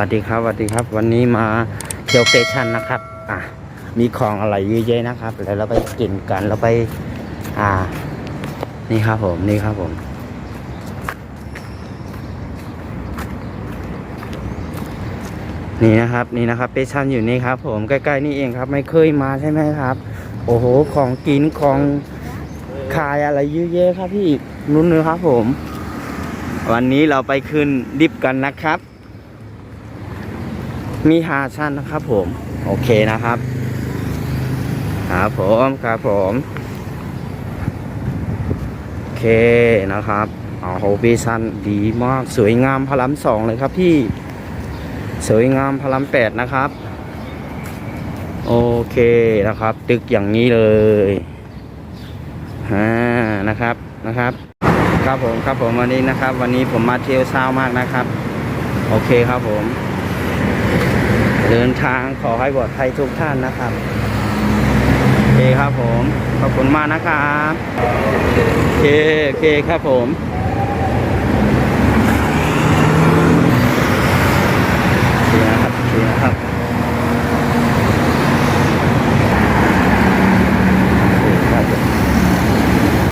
วัสดีครับสวัสดีครับ วันนี้มาเที่ยวสเตชันนะครับ อะมีของอะไรเยอะแยะนะครับแล้วเราไปกินกันเราไป อ่า นี่ครับผมนี่ครับผมนี่นะครับนี่นะครับสเตชันอยู่นี่ครับผมใกล้ๆนี่เองครับ ไม่เคยมาใช่ไหมครับ โอ้โหของกินของขายอะไรเยอะแยะครับพี่นุ่นเลยครับผม วันนี้เราไปขึ้นดิฟกันนะครับ มีหาชั้นนะครับผม โอเคนะครับครับผมครับผมโอเคนะครับเอาโฮบีชันดีมากสวยงามพลัมสองเลยครับพี่สวยงามพลัมแปดนะครับ โอเคนะครับ ตึกอย่างนี้เลยอ่านะครับนะครับ ครับผมครับผมวันนี้นะครับ วันนี้ผมมาเที่ยวเช้ามากนะครับ โอเคครับผม เดินทางขอให้ปลอดภัยทุกท่านนะครับโอเคครับผม ขอบคุณมากนะครับโอเคโอเคครับผม